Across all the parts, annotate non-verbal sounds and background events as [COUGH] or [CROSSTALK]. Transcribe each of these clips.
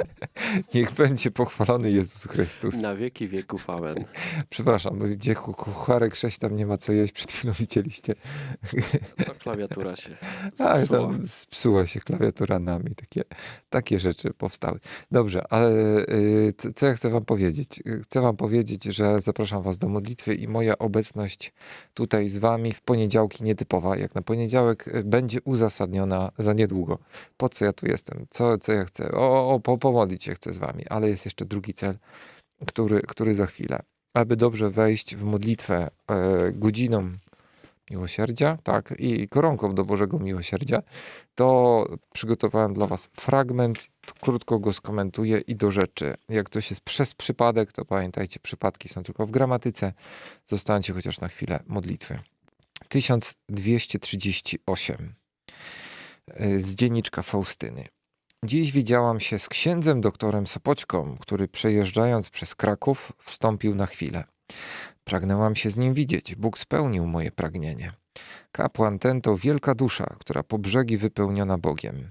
[LAUGHS] Niech będzie pochwalony Jezus Chrystus. Na wieki wieków, amen. Przepraszam, bo gdzie ku- kucharek sześć tam nie ma co jeść, przed chwilą widzieliście. No, klawiatura się [LAUGHS] A, zepsuła. tam spsuła się klawiatura nami, takie, takie rzeczy powstały. Dobrze, ale y, co, ja chcę wam powiedzieć? Chcę wam powiedzieć, że zapraszam was do modlitwy i moja obecność tutaj z wami w poniedziałki nietypowa, jak na poniedziałek, y, będzie uzasadniona za niedługo. Po co ja tu jestem? Co, co ja chcę? O, o po, pomodlić się chcę z wami, ale jest jeszcze drugi cel, który, który za chwilę. Aby dobrze wejść w modlitwę e, godziną miłosierdzia, tak, i koronką do Bożego Miłosierdzia, to przygotowałem dla Was fragment, krótko go skomentuję i do rzeczy. Jak ktoś jest przez przypadek, to pamiętajcie, przypadki są tylko w gramatyce. Zostańcie chociaż na chwilę modlitwy. 1238 y, z dzienniczka Faustyny. Dziś widziałam się z księdzem doktorem Sopoćką, który przejeżdżając przez Kraków wstąpił na chwilę. Pragnęłam się z nim widzieć. Bóg spełnił moje pragnienie. Kapłan ten to wielka dusza, która po brzegi wypełniona Bogiem.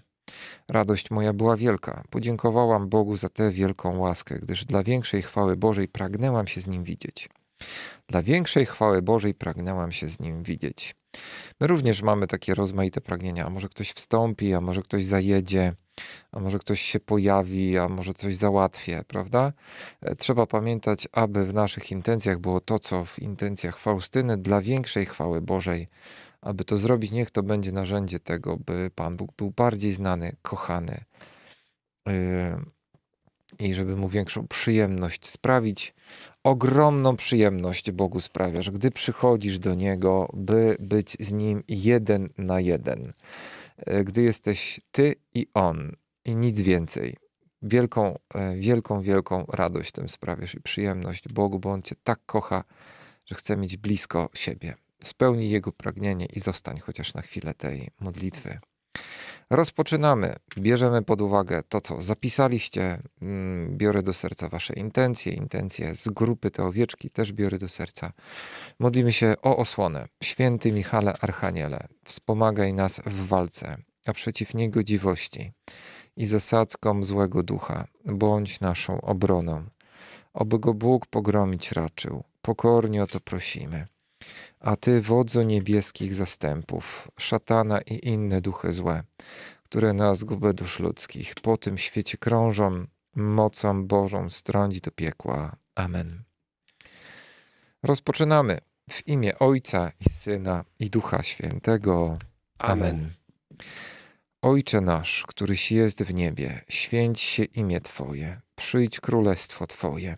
Radość moja była wielka. Podziękowałam Bogu za tę wielką łaskę, gdyż dla większej chwały Bożej pragnęłam się z nim widzieć. Dla większej chwały Bożej pragnęłam się z nim widzieć. My również mamy takie rozmaite pragnienia. A może ktoś wstąpi, a może ktoś zajedzie, a może ktoś się pojawi, a może coś załatwię, prawda? E, Trzeba pamiętać, aby w naszych intencjach było to, co w intencjach Faustyny, dla większej chwały Bożej. Aby to zrobić, niech to będzie narzędzie tego, by Pan Bóg był bardziej znany, kochany yy, i żeby mu większą przyjemność sprawić. Ogromną przyjemność Bogu sprawiasz, gdy przychodzisz do Niego, by być z Nim jeden na jeden. E, Gdy jesteś Ty i On i nic więcej. wielką, e, wielką, wielką radość tym sprawiasz i przyjemność Bogu, bo On cię tak kocha, że chce mieć blisko siebie. Spełnij Jego pragnienie i zostań chociaż na chwilę tej modlitwy. Rozpoczynamy. Bierzemy pod uwagę to, co zapisaliście. Mm, Biorę do serca Wasze intencje, intencje z grupy Te Owieczki też biorę do serca. Modlimy się o osłonę. Święty Michale Archaniele, wspomagaj nas w walce, a przeciw niegodziwości i zasadzkom złego ducha, bądź naszą obroną. Oby go Bóg pogromić raczył. Pokornie o to prosimy. A ty, wodzu niebieskich zastępów, szatana i inne duchy złe, które na zgubę dusz ludzkich po tym świecie krążą, mocą Bożą strąć do piekła. Amen. Rozpoczynamy w imię Ojca i Syna i Ducha Świętego. Amen. Ojcze nasz, któryś jest w niebie, święć się imię Twoje, przyjdź królestwo Twoje,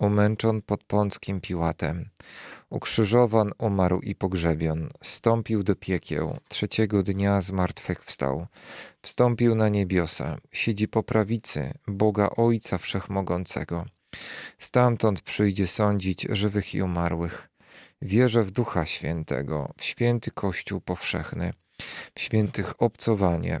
umęczon pod Pąckim Piłatem, ukrzyżowan, umarł i pogrzebion, stąpił do piekieł, trzeciego dnia zmartwychwstał, wstąpił na niebiosa, siedzi po prawicy Boga Ojca Wszechmogącego. Stamtąd przyjdzie sądzić żywych i umarłych. Wierzę w Ducha Świętego, w święty Kościół powszechny, w świętych obcowanie,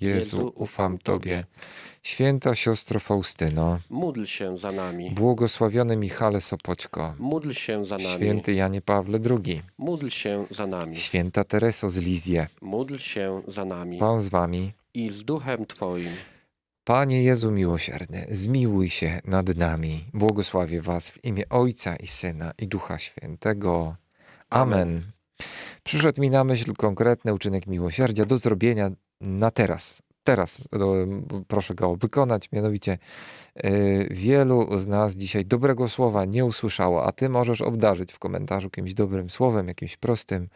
Jezu, ufam Tobie. Święta siostro Faustyno, Módl się za nami. błogosławiony Michale Sopoćko, Módl się za nami. święty Janie Pawle II, Módl się za nami. święta Tereso z Lizie, Módl się za nami. Pan z Wami. I z duchem Twoim. Panie Jezu miłosierny, zmiłuj się nad nami. Błogosławię Was w imię Ojca i Syna i Ducha Świętego. Amen. Amen. Przyszedł mi na myśl konkretny uczynek miłosierdzia do zrobienia na teraz. Teraz proszę go wykonać, mianowicie y, wielu z nas dzisiaj dobrego słowa nie usłyszało, a ty możesz obdarzyć w komentarzu jakimś dobrym słowem, jakimś prostym.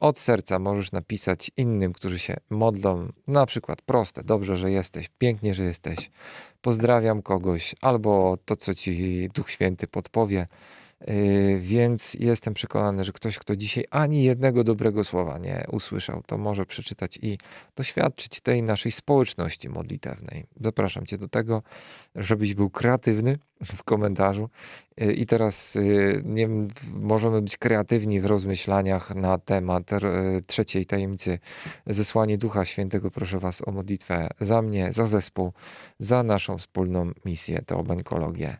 Od serca możesz napisać innym, którzy się modlą, na przykład proste, dobrze, że jesteś, pięknie, że jesteś, pozdrawiam kogoś, albo to, co ci Duch Święty podpowie. Yy, Więc jestem przekonany, że ktoś, kto dzisiaj ani jednego dobrego słowa nie usłyszał, to może przeczytać i doświadczyć tej naszej społeczności modlitewnej. Zapraszam Cię do tego, żebyś był kreatywny [LAUGHS] w komentarzu. Yy, I teraz yy, nie możemy być kreatywni w rozmyślaniach na temat trzeciej tajemnicy zesłanie Ducha Świętego. Proszę Was o modlitwę za mnie, za zespół, za naszą wspólną misję, teobańkologię. Mm,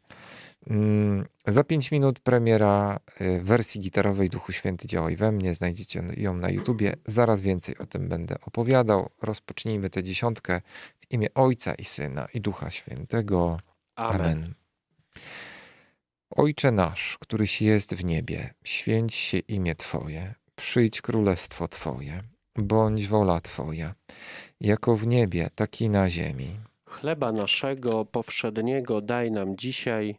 Za 5 minut premiera y, wersji gitarowej Duchu Święty działaj we mnie. Znajdziecie ją na YouTubie. Zaraz więcej o tym będę opowiadał. Rozpocznijmy tę dziesiątkę w imię Ojca i Syna i Ducha Świętego. Amen. Amen. Ojcze nasz, któryś jest w niebie, święć się imię Twoje, przyjdź królestwo Twoje, bądź wola Twoja, jako w niebie, tak i na ziemi. Chleba naszego powszedniego daj nam dzisiaj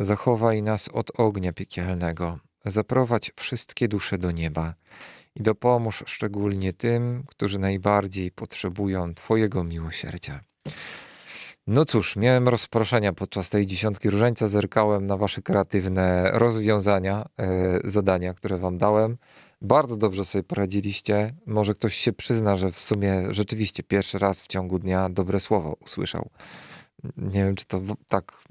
Zachowaj nas od ognia piekielnego. Zaprowadź wszystkie dusze do nieba i dopomóż szczególnie tym, którzy najbardziej potrzebują Twojego miłosierdzia. No cóż, miałem rozproszenia podczas tej dziesiątki różańca, zerkałem na Wasze kreatywne rozwiązania, e, zadania, które Wam dałem. Bardzo dobrze sobie poradziliście. Może ktoś się przyzna, że w sumie rzeczywiście pierwszy raz w ciągu dnia dobre słowo usłyszał. Nie wiem, czy to tak.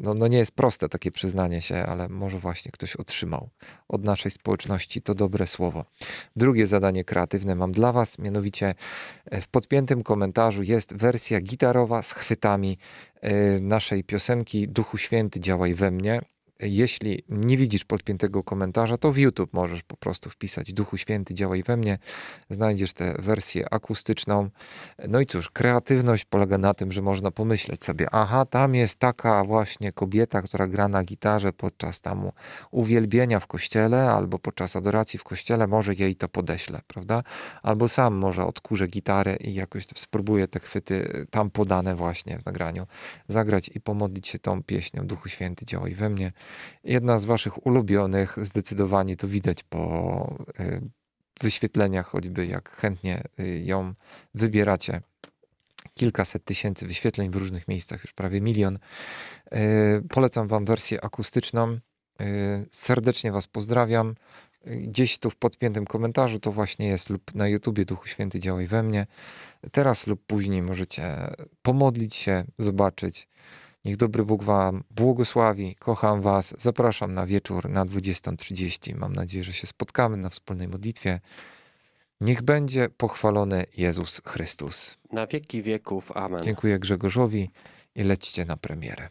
No, no nie jest proste takie przyznanie się, ale może właśnie ktoś otrzymał od naszej społeczności to dobre słowo. Drugie zadanie kreatywne mam dla Was, mianowicie e, w podpiętym komentarzu jest wersja gitarowa z chwytami e, naszej piosenki Duchu Święty działaj we mnie. Jeśli nie widzisz podpiętego komentarza, to w YouTube możesz po prostu wpisać Duchu Święty działaj we mnie. Znajdziesz tę wersję akustyczną. No i cóż, kreatywność polega na tym, że można pomyśleć sobie, aha, tam jest taka właśnie kobieta, która gra na gitarze podczas tam uwielbienia w kościele albo podczas adoracji w kościele, może jej to podeślę, prawda? Albo sam może odkurzę gitarę i jakoś spróbuję te chwyty tam podane właśnie w nagraniu zagrać i pomodlić się tą pieśnią Duchu Święty działaj we mnie. Jedna z waszych ulubionych, zdecydowanie to widać po y, wyświetleniach, choćby jak chętnie y, ją wybieracie. Kilkaset tysięcy wyświetleń w różnych miejscach, już prawie milion. Y, Polecam Wam wersję akustyczną. Serdecznie Was pozdrawiam. Gdzieś tu w podpiętym komentarzu to właśnie jest, lub na YouTubie Duchu Święty działaj we mnie. Teraz lub później możecie pomodlić się, zobaczyć. Niech dobry Bóg Wam błogosławi. Kocham Was. Zapraszam na wieczór na 20.30. Mam nadzieję, że się spotkamy na wspólnej modlitwie. Niech będzie pochwalony Jezus Chrystus. Na wieki wieków. Amen. Dziękuję Grzegorzowi i lećcie na premierę.